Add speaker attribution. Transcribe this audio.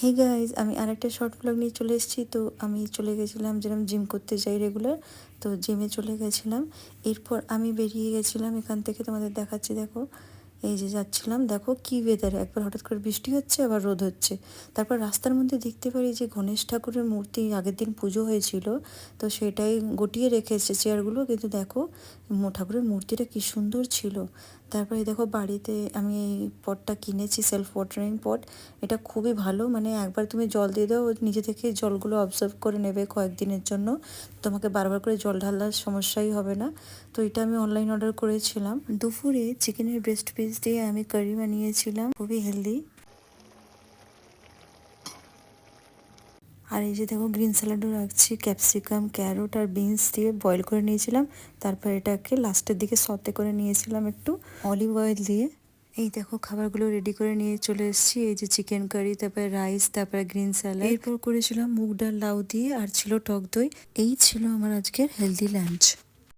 Speaker 1: Hey guys আমি আরেকটা short blog নিয়ে চলে এসেছি। তো আমি চলে গেছিলাম যেরকম জিম করতে যাই রেগুলার তো জিমে চলে গেছিলাম। এরপর আমি বেরিয়ে গেছিলাম এখান থেকে তোমাদের দেখাচ্ছি, দেখো। এই যে যাচ্ছিলাম, দেখো কি ওয়েদার একবার হঠাৎ করে বৃষ্টি হচ্ছে, আবার রোদ হচ্ছে। তারপর রাস্তার মধ্যে দেখতে পারি যে গণেশ ঠাকুরের মূর্তি আগের দিন পুজো হয়েছিল, তো সেটাই গটিয়ে রেখেছে চেয়ারগুলো কিন্তু দেখো ঠাকুরের মূর্তিটা কি সুন্দর ছিল। তারপরে দেখো বাড়িতে আমি এই পটটা কিনেছি সেলফ ওয়াটারিং পট এটা খুবই ভালো মানে একবার তুমি জল দিয়ে দাও, নিজে থেকে জলগুলো অবজার্ভ করে নেবে কয়েকদিনের জন্য, তোমাকে বারবার করে জল ঢালার সমস্যাই হবে না। তো এটা আমি অনলাইন অর্ডার করেছিলাম। দুপুরে চিকেনের ব্রেস্ট পিস দিয়ে আমি কারি বানিয়েছিলাম, খুবই হেলদি আর এই যে দেখো গ্রিন স্যালাডও রাখছি ক্যাপসিকাম ক্যারোট আর বিনস দিয়ে বয়েল করে নিয়েছিলাম। তারপর এটাকে লাস্টের দিকে সতে করে নিয়েছিলাম একটু অলিভ অয়েল দিয়ে। এই দেখো, খাবারগুলো রেডি করে নিয়ে চলে এসেছি। এই যে চিকেন কারি তারপরে রাইস তারপরে গ্রিন স্যালাড এরপর করেছিলাম মুগ ডাল, লাউ দিয়ে, আর ছিল টক দই। এই ছিল আমার আজকের হেলদি লাঞ্চ